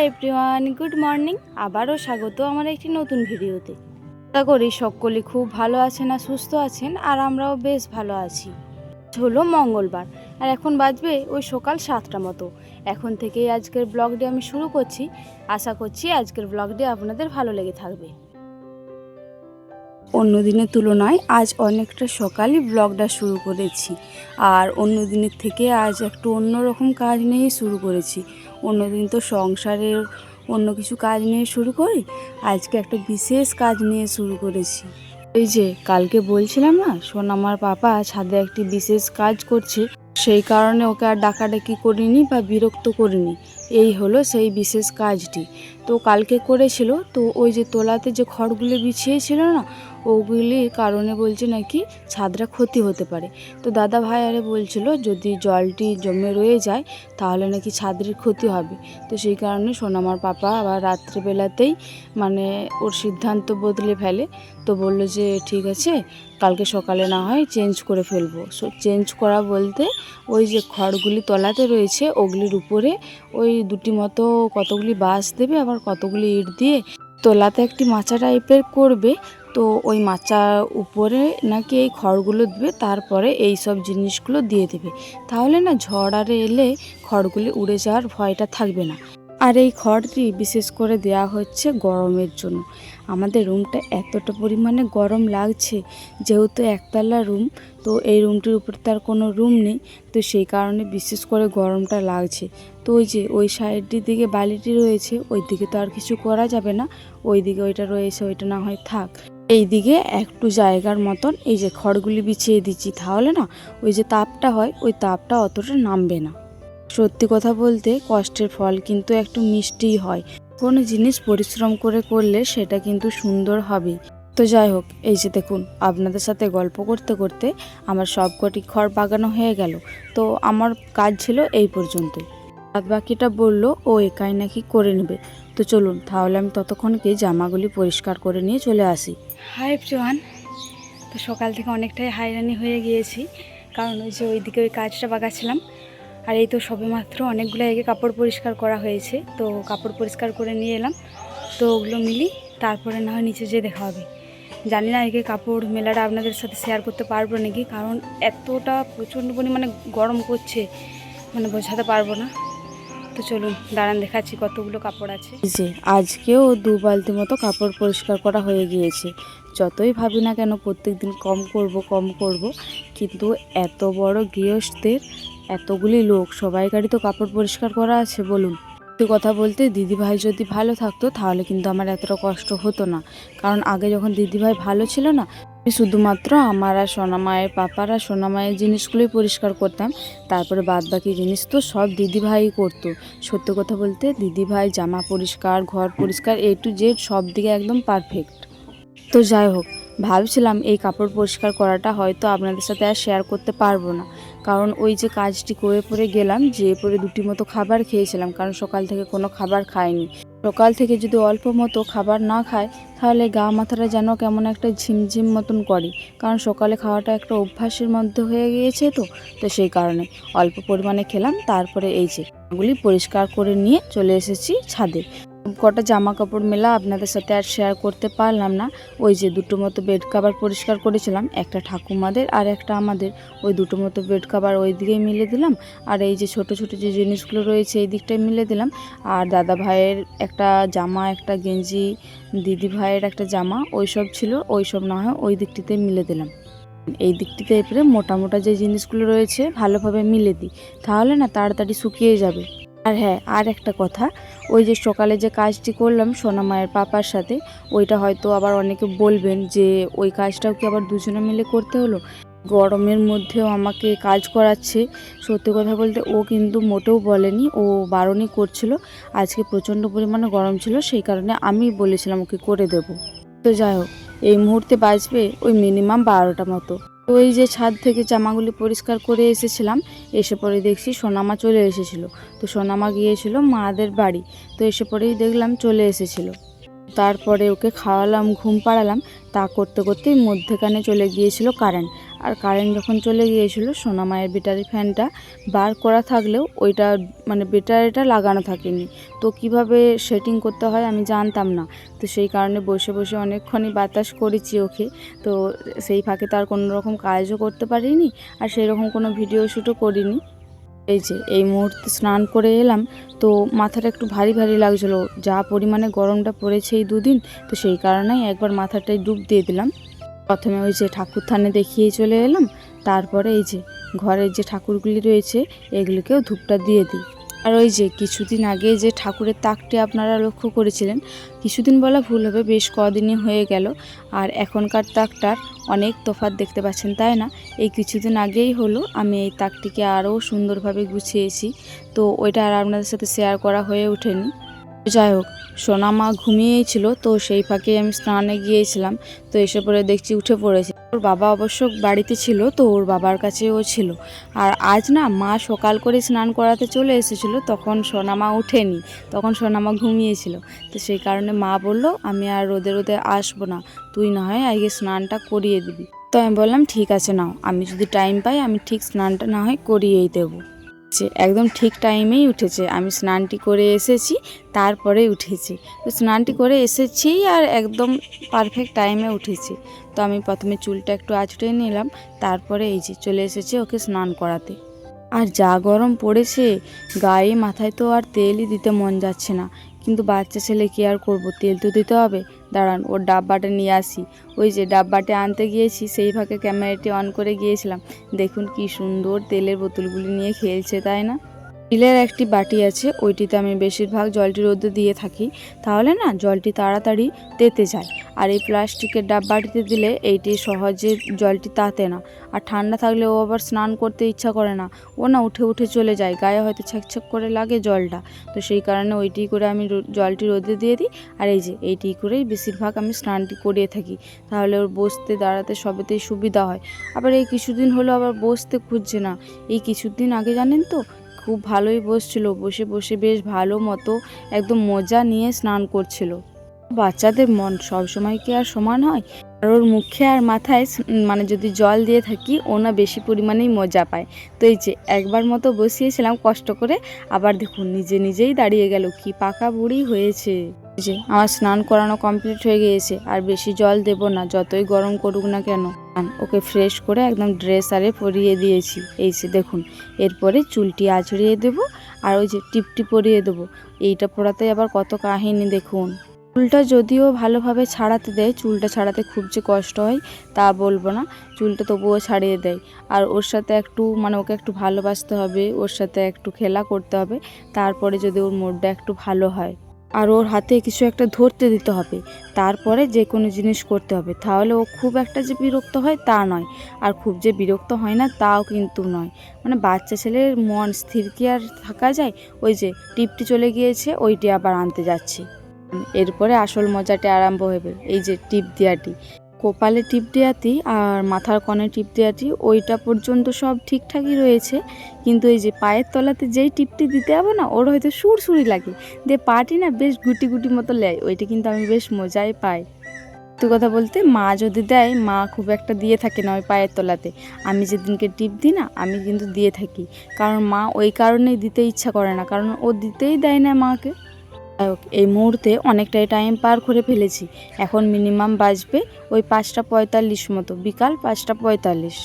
Hi everyone good morning আবারও স্বাগত আমার একটি নতুন ভিডিওতে। আশা করি সকলে খুব ভালো আছেন আর সুস্থ আছেন, আর আমরাও বেশ ভালো আছি। হলো মঙ্গলবার, আর এখন বাজবে ওই সকাল সাতটা মতো। এখন থেকেই আজকের ব্লগটি আমি শুরু করছি। আশা করছি আজকের ব্লগটি আপনাদের ভালো লেগে থাকবে। অন্য দিনের তুলনায় আজ অনেকটা সকালই ব্লগটা শুরু করেছি, আর অন্য দিনের থেকে আজ একটু অন্যরকম কাজ নিয়েই শুরু করেছি। অন্যদিন তো সংসারের অন্য কিছু কাজ নিয়ে শুরু করি, আজকে একটা বিশেষ কাজ নিয়ে শুরু করেছি। এই যে, কালকে বলছিলাম না শোন আমার পাপা ছাদে একটি বিশেষ কাজ করছে, সেই কারণে ওকে আর ডাকাডাকি করিনি বা বিরক্ত করিনি। এই হলো সেই বিশেষ কাজটি। তো কালকে করেছিল, তো ওই যে তোলাতে যে খড়গুলো বিছিয়েছিল না ওগুলির কারণে বলছে নাকি ছাদটা ক্ষতি হতে পারে। তো দাদা ভাই আরে বলছিল, যদি জলটি জমে রয়ে যায়, তাহলে নাকি ছাদের ক্ষতি হবে। তো সেই কারণে সোনামার পাপা আবার রাত্রেবেলাতেই মানে ওর সিদ্ধান্ত বদলে ফেলে, তো বলল যে ঠিক আছে, কালকে সকালে না হয় চেঞ্জ করে ফেলব। সো চেঞ্জ করা বলতে ওই যে খড়গুলি তলাতে রয়েছে, ওগুলির উপরে ওই দুটি মতো কতগুলি বাঁশ দেবে আবার কতগুলি ইট দিয়ে তোলাতে একটি মাচা টাইপের করবে। তো ওই মাচার উপরে নাকি এই খড়গুলো দেবে, তারপরে এই সব জিনিসগুলো দিয়ে দেবে। তাহলে না ঝড় আরে এলে খড়গুলি উড়ে যাওয়ার ভয়টা থাকবে না। আর এই খড়টি বিশেষ করে দেয়া হচ্ছে গরমের জন্য। আমাদের রুমটা এতটা পরিমাণে গরম লাগছে, যেহেতু একতলা রুম, তো এই রুমটির উপর তার কোনো রুম নেই, তো সেই কারণে বিশেষ করে গরমটা লাগছে। তো ওই যে ওই সাইডটির দিকে বালিটি রয়েছে ওই দিকে তো আর কিছু করা যাবে না ওই দিকে ওইটা রয়েছে, ওইটা না হয় থাক। এই দিকে একটু জায়গার মতন এই যে খড়গুলি বিছিয়ে দিচ্ছি, তাহলে না ওই যে তাপটা হয়, ওই তাপটা অতটা নামবে না। সত্যি কথা বলতে কষ্টের ফল কিন্তু একটু মিষ্টিই হয়। কোনো জিনিস পরিশ্রম করে করলে সেটা কিন্তু সুন্দর হবে তো যাই হোক, এই যে দেখুন, আপনাদের সাথে গল্প করতে করতে আমার সবকটি খড় বাগানো হয়ে গেল। তো আমার কাজ ছিল এই পর্যন্তই। বাদ বাকিটা বলল, ও একাই নাকি করে নেবে। তো চলুন, তাহলে আমি ততক্ষণকে জামাগুলি পরিষ্কার করে নিয়ে চলে আসি। হাই এভরিওয়ান তো সকাল থেকে অনেকটাই হাইরানি হয়ে গিয়েছি, কারণ ওই যে ওইদিকে ওই কাজটা বাগাচ্ছিলাম। আর এই তো সবেমাত্র অনেকগুলো এগে কাপড় পরিষ্কার করা হয়েছে। তো কাপড় পরিষ্কার করে নিয়ে এলাম। তো ওগুলো মিলি, তারপরে না হয় নিচে যেয়ে দেখা হবে। জানি না এগে কাপড় মেলাটা আপনাদের সাথে শেয়ার করতে পারব নাকি, কারণ এতটা প্রচণ্ড পরিমাণে গরম করছে মানে বোঝাতে পারব না। তো চলুন, দাঁড়ান দেখাচ্ছি কতগুলো কাপড় আছে। যে, আজকেও দু বালতি মতো কাপড় পরিষ্কার করা হয়ে গিয়েছে। যতই ভাবি না কেন প্রত্যেক দিন কম করব কম করব, কিন্তু এত বড় গৃহস্থের এতগুলি লোক সবাইকারই তো কাপড় পরিষ্কার করা আছে, বলুন। সত্যি কথা বলতে, দিদিভাই যদি ভালো থাকতো, তাহলে কিন্তু আমার এতটা কষ্ট হতো না। কারণ আগে যখন দিদিভাই ভালো ছিল না, আমি শুধুমাত্র আমার আর সোনামায়ের পাপার আর সোনামায়ের জিনিসগুলোই পরিষ্কার করতাম। তারপরে বাদ বাকি জিনিস তো সব দিদিভাই করতো। সত্যি কথা বলতে, দিদিভাই জামা পরিষ্কার, ঘর পরিষ্কার এ টু জেড সব দিকে একদম পারফেক্ট তো যাই হোক, ভাবছিলাম এই কাপড় পরিষ্কার করাটা হয়তো আপনাদের সাথে আর শেয়ার করতে পারব না। কারণ ওই যে কাজটি করে পরে গেলাম যে পরে দুটি মতো খাবার খেয়েছিলাম, কারণ সকাল থেকে কোনো খাবার খাইনি। সকাল থেকে যদি অল্প মতো খাবার না খায়, তাহলে গা মাথাটা যেন কেমন একটা ঝিমঝিম মতন করে। কারণ সকালে খাওয়াটা একটা অভ্যাসের মধ্যে হয়ে গিয়েছে তো তো সেই কারণে অল্প পরিমাণে খেলাম, তারপরে এই যে গুলি পরিষ্কার করে নিয়ে চলে এসেছি ছাদে। কটা জামা কাপড় মেলা আপনাদের সাথে আর শেয়ার করতে পারলাম না। ওই যে দুটো মতো বেড কাভার পরিষ্কার করেছিলাম, একটা ঠাকুমাদের আর একটা আমাদের। ওই দুটো মতো বেড কাভার ওই দিকেই মিলে দিলাম, আর এই যে ছোট ছোট যে জিনিসগুলো রয়েছে এই দিকটায় মিলে দিলাম। আর দাদা ভাইয়ের একটা জামা, একটা গেঞ্জি, দিদি ভাইয়ের একটা জামা, ওই সব ছিল, ওই সব না হয় ওই দিকটিতে মিলে দিলাম। এই দিকটিতে এবারে মোটা মোটা যে জিনিসগুলো রয়েছে ভালোভাবে মিলে দিই, তাহলে না তাড়াতাড়ি শুকিয়ে যাবে। আর হ্যাঁ আর একটা কথা ওই যে সকালে যে কাজটি করলাম সোনা মায়ের পাপার সাথে, ওইটা হয়তো আবার অনেকে বলবেন যে ওই কাজটাও কি আবার দুজনে মিলে করতে হলো? গরমের মধ্যেও আমাকে কাজ করাচ্ছে। সত্যি কথা বলতে ও কিন্তু মোটেও বলেনি, ও বারণই করছিল। আজকে প্রচণ্ড পরিমাণে গরম ছিল, সেই কারণে আমি বলেছিলাম ওকে করে দেব। তো যাই হোক, এই মুহূর্তে বাজবে ওই মিনিমাম বারোটা মতো। তো ওই যে ছাদ থেকে জামাগুলি পরিষ্কার করে এসেছিলাম, এসে পরে দেখছি সোনামা চলে এসেছিল। তো সোনামা গিয়েছিল মাদের বাড়ি, তো এসে পরেই দেখলাম চলে এসেছিল। তারপরে ওকে খাওয়ালাম, ঘুম পাড়ালাম, তা করতে করতেই মধ্যেখানে চলে গিয়েছিল কারেন্ট। আর কারেন্ট যখন চলে গিয়েছিল সোনামায়ের ব্যাটারি ফ্যানটা বার করা থাকলেও ওইটা মানে ব্যাটারিটা লাগানো থাকেনি। তো কীভাবে সেটিং করতে হয় আমি জানতাম না। তো সেই কারণে বসে বসে অনেকক্ষণই বাতাস করেছি ওকে। তো সেই ফাঁকে তার কোনো রকম কাজও করতে পারিনি আর সেই রকম কোনো ভিডিও শ্যুটও করিনি। এই যে, এই মুহূর্তে স্নান করে এলাম। তো মাথাটা একটু ভারী ভারী লাগছিল। যা পরিমাণে গরমটা পড়েছে এই দুদিন, তো সেই কারণেই একবার মাথাটায় ডুব দিয়ে দিলাম। প্রথমে ওই যে ঠাকুর থানে দেখিয়ে চলে এলাম, তারপরে এই যে ঘরের যে ঠাকুরগুলি রয়েছে, এগুলিকেও ধূপটা দিয়ে দিই। আর ওই যে কিছুদিন আগে যে ঠাকুরের তাকটি আপনারা লক্ষ্য করেছিলেন, কিছুদিন বলা ভুল হবে, বেশ কদিনই হয়ে গেল। আর এখনকার তাকটার অনেক তফাৎ দেখতে পাচ্ছেন, তাই না? এই কিছুদিন আগেই হলো, আমি এই তাকটিকে আরও সুন্দরভাবে গুছিয়েছি। তো ওইটা আর আপনাদের সাথে শেয়ার করা হয়ে ওঠেনি। যাই হোক, সোনা মা ঘুমিয়েই ছিল, তো সেই ফাঁকে আমি স্নানে গিয়েছিলাম, তো এসে পরে দেখছি উঠে পড়েছে। ওর বাবা অবশ্য বাড়িতে ছিল, তো ওর বাবার কাছেও ছিল। আর আজ না মা সকাল করে স্নান করাতে চলে এসেছিল, তখন সোনামা ওঠেনি, তখন সোনামা ঘুমিয়েছিল। তো সেই কারণে মা বলল, আমি আর রোদে রোদে আসব না, তুই না হয় আগে স্নানটা করিয়ে দিবি। তো আমি বললাম, ঠিক আছে নাও, আমি যদি টাইম পাই, আমি ঠিক স্নানটা না হয় করিয়েই দেবো। যে একদম ঠিক টাইমেই উঠেছে। আমি স্নানটি করে এসেছি, তারপরে উঠেছি। তো স্নানটি করে এসেছি আর একদম পারফেক্ট টাইমে উঠেছি। তো আমি প্রথমে চুলটা একটু আঁচড়ে নিলাম, তারপরে এই যে চলে এসেছি ওকে স্নান করাতে। আর যা গরম পড়েছে, গায়ে মাথায় তো আর তেলই দিতে মন যাচ্ছে না। কিন্তু বাচ্চা ছেলে কি আর করব? তেল তো দিতে হবে। দাঁড়ান, ওর ডাব্বাটা নিয়ে আসি। ওই যে ডাব্বাটা আনতে গিয়েছি, সেই ফাঁকে ক্যামেরাটি অন করে গিয়েছিলাম। দেখুন কি সুন্দর তেলের বোতলগুলি নিয়ে খেলছে, তাই না? স্টিলের একটি বাটি আছে, ওইটিতে আমি বেশিরভাগ জলটি রোদে দিয়ে থাকি। তাহলে না, জলটি তাড়াতাড়ি তেতে যায়। আর এই প্লাস্টিকের ডাব্বাটিতে দিলে এইটি সহজে জলটি তাতে না। আর ঠান্ডা থাকলে ও আবার স্নান করতে ইচ্ছা করে না। ও না উঠে উঠে চলে যায়, গায়ে হয়তো ছ্যাকছ্যাক করে লাগে জলটা। তো সেই কারণে ওইটি করে আমি জলটি রোদে দিয়ে দিই। আর এই যে, এইটি করেই বেশিরভাগ আমি স্নানটি করিয়ে থাকি। তাহলে ওর বসতে দাঁড়াতে সবেতেই সুবিধা হয়। আবার এই কিছুদিন হলো আবার বসতে খুঁজছে না। এই কিছুদিন আগে জানেন তো খুব ভালোই বসছিল, বসে বসে বেশ ভালো মতো একদম মজা নিয়ে স্নান করছিল। বাচ্চাদের মন সবসময় কি আর সমান হয়? আর ওর মুখে আর মাথায় মানে যদি জল দিয়ে থাকি, ও না বেশি পরিমাণেই মজা পায়। তো এই যে একবার মতো বসিয়েছিলাম কষ্ট করে, আবার দেখুন নিজে নিজেই দাঁড়িয়ে গেল, কি পাকা বুড়ি হয়েছে। যে, আমার স্নান করানো কমপ্লিট হয়ে গিয়েছে, আর বেশি জল দেব না, যতই গরম করুক না কেন। ওকে ফ্রেশ করে একদম ড্রেস আরে পরিয়ে দিয়েছি। এই যে দেখুন, এরপরে চুলটি আছড়িয়ে দেব, আর ওই যে টিপটি পরিয়ে দেবো। এইটা পরাতে আবার কত কাহিনী দেখুন। চুলটা যদিও ভালোভাবে ছাড়াতে দেয়, চুলটা ছাড়াতে খুব যে কষ্ট হয়, তা বলব না। চুলটা তবুও ছাড়িয়ে দেয়। আর ওর সাথে একটু মানে ওকে একটু ভালোবাসতে হবে, ওর সাথে একটু খেলা করতে হবে, তারপরে যদি ওর মুডটা একটু ভালো হয়। আর ওর হাতে কিছু একটা ধরতে দিতে হবে। তারপরে যে কোনো জিনিস করতে হবে। তাহলে ও খুব একটা যে বিরক্ত হয় তা নয়। আর খুব যে বিরক্ত হয় না তাও কিন্তু নয়। মানে বাচ্চা ছেলের মন স্থির কি আর থাকা যায়? ওই যে টিপটি চলে গিয়েছে, ওইটি আবার আনতে যাচ্ছে। এরপরে আসল মজাটি আরম্ভ হবে। এই যে টিপ দেওয়াটি কপালে টিপ দেওয়াটি আর মাথার কনে টিপ দেওয়াটি ওইটা পর্যন্ত সব ঠিকঠাকই রয়েছে। কিন্তু এই যে পায়ের তলাতে যেই টিপটি দিতে হবে না, ওর হয়তো সুরসুরি লাগে। দিয়ে পাটি না বেশ গুটি গুটি মতো লেয়, ওইটা কিন্তু আমি বেশ মজাই পাই। সত্যি কথা বলতে, মা যদি দেয়, মা খুব একটা দিয়ে থাকে না ওই পায়ের তলাতে। আমি যেদিনকে টিপ দিই না, আমি কিন্তু দিয়ে থাকি। কারণ মা ওই কারণেই দিতে ইচ্ছা করে না, কারণ ও দিতেই দেয় না মাকে। এই মুহূর্তে অনেকটাই টাইম পার করে ফেলেছি। এখন মিনিমাম বাজবে ওই পাঁচটা পঁয়তাল্লিশ মতো, বিকাল পাঁচটা পঁয়তাল্লিশ।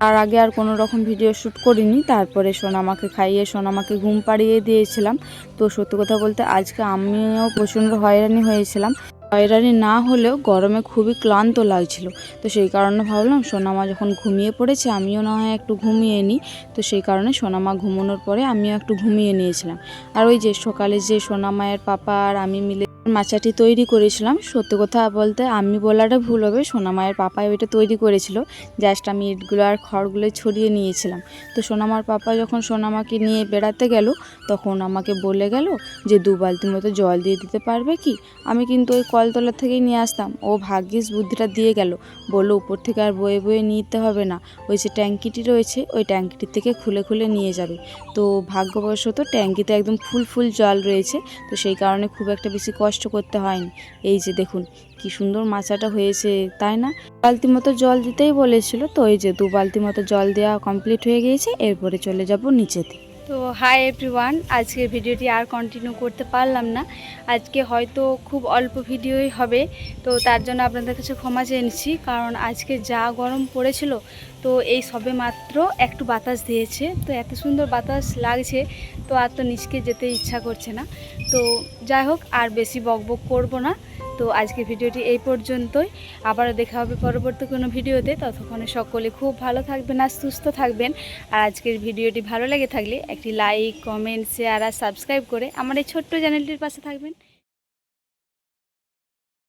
তার আগে আর কোনো রকম ভিডিও শ্যুট করিনি, তারপরে সোনামাকে খাইয়ে সোনামাকে ঘুম পাড়িয়ে দিয়েছিলাম। তো সত্য কথা বলতে আজকে আমিও প্রচণ্ড হয়রানি হয়েছিলাম। হয়রানি না হলেও গরমে খুবই ক্লান্ত লাগছিল। তো সেই কারণে ভাবলাম সোনামা যখন ঘুমিয়ে পড়েছে আমিও না হয় একটু ঘুমিয়ে নিই। তো সেই কারণে সোনামা ঘুমানোর পরে আমিও একটু ঘুমিয়ে নিয়েছিলাম। আর ওই যে সকালে যে সোনামায়ের পাপা আর আমি মিলে মাচাটি তৈরি করেছিলাম। সত্যি কথা বলতে আমি বলাটা ভুল হবে। সোনামায়ের পাপাই ওইটা তৈরি করেছিল। জাস্ট আমি ইটগুলো আর খড়গুলো ছড়িয়ে নিয়েছিলাম। তো সোনামার পাপা যখন সোনামাকে নিয়ে বেড়াতে গেল, তখন আমাকে বলে গেল যে, দু বালতি মতো জল দিয়ে দিতে পারবে কি? আমি কিন্তু ওই কলতলা থেকেই নিয়ে আসতাম। ও ভাগ্যিস বুদ্ধিটা দিয়ে গেল। বলল, উপর থেকে আর বয়ে বয়ে নিতে হবে না। ওই যে ট্যাঙ্কিটি রয়েছে, ওই ট্যাঙ্কিটির থেকে খুলে খুলে নিয়ে যাবে। তো ভাগ্যবশত ট্যাঙ্কিতে একদম ফুল ফুল জল রয়েছে। তো সেই কারণে খুব একটা বেশি কষ্ট কষ্ট করতে হয়নি। এই যে দেখুন, কি সুন্দর মাছাটা হয়েছে, তাই না? বালতি মতো জল দিতেই বলেছিল, তো এই যে দু বালতি মতো জল দেওয়া কমপ্লিট হয়ে গিয়েছে, এরপরে চলে যাব নিচেতে। তো হাই এভরিওয়ান আজকের ভিডিওটি আর কন্টিনিউ করতে পারলাম না। আজকে হয়তো খুব অল্প ভিডিওই হবে, তো তার জন্য আপনাদের কাছে ক্ষমা চেয়ে নিচ্ছি, কারণ আজকে যা গরম পড়েছিল, তো এই সবে মাত্র একটু বাতাস দিয়েছে, তো এত সুন্দর বাতাস লাগছে, তো আর তো নিচকে যেতে ইচ্ছা করছে না। তো যাই হোক, আর বেশি বকবক করব না। তো আজকে ভিডিওটি এই পর্যন্তই। আবারও দেখা হবে পরবর্তী কোনো ভিডিওতে। ততক্ষণে সকলে খুব ভালো থাকবেন আর সুস্থ থাকবেন। আর আজকের ভিডিওটি ভালো লেগে থাকলে একটি লাইক কমেন্ট শেয়ার আর সাবস্ক্রাইব করে আমার এই ছোট্ট চ্যানেলটির পাশে থাকবেন।